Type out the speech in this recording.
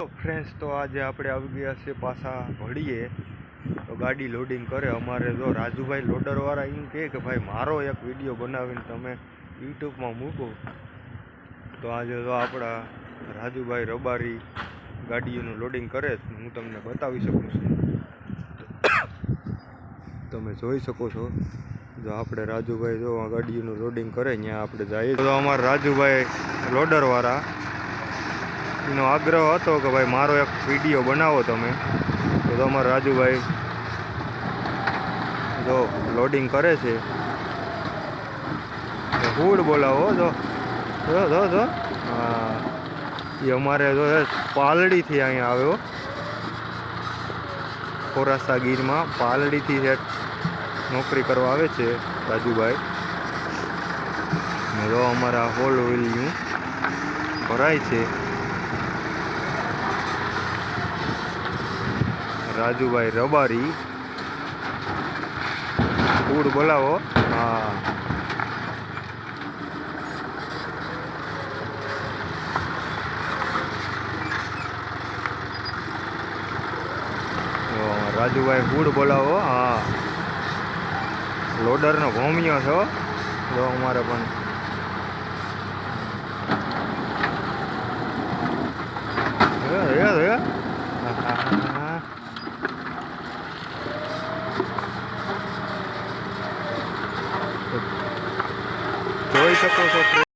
તો ફ્રેન્ડ્સ તો આજે આપણે આવી ગયા છે પાછા ભળીએ તો ગાડી લોડિંગ કરે. અમારે જો રાજુભાઈ લોડરવાળા એમ કહે કે ભાઈ, મારો એક વીડિયો બનાવીને તમે યુટ્યુબમાં મૂકો. તો આજે જો આપણા રાજુભાઈ રબારી ગાડીઓનું લોડિંગ કરે. હું તમને બતાવી શકું છું. તમે જોઈ શકો છો. જો આપણે રાજુભાઈ જો ગાડીઓનું લોડિંગ કરે, ત્યાં આપણે જઈએ. તો અમારા રાજુભાઈ લોડરવાળા એનો આગ્રહ હતો કે ભાઈ મારો એક વીડિયો બનાવો તમે. તો તમારા રાજુભાઈ જો લોડિંગ કરે છે. હુડ બોલાવો, જો. જો જો જો. હા. એ અમારે જો પાલડીથી અહીંયા આવ્યો. ખોરાસા ગીરમાં પાલડીથી છે નોકરી કરવા આવે છે રાજુભાઈ. જો અમારા હોલ વ્હીલનું ભરાય છે. રાજુભાઈ રબારી. ફૂડ બોલાવો. હા. રાજુભાઈ ફૂડ બોલાવો. હા. લોડરનો ભોમિયો છો. જો અમારે પણ Luisa con su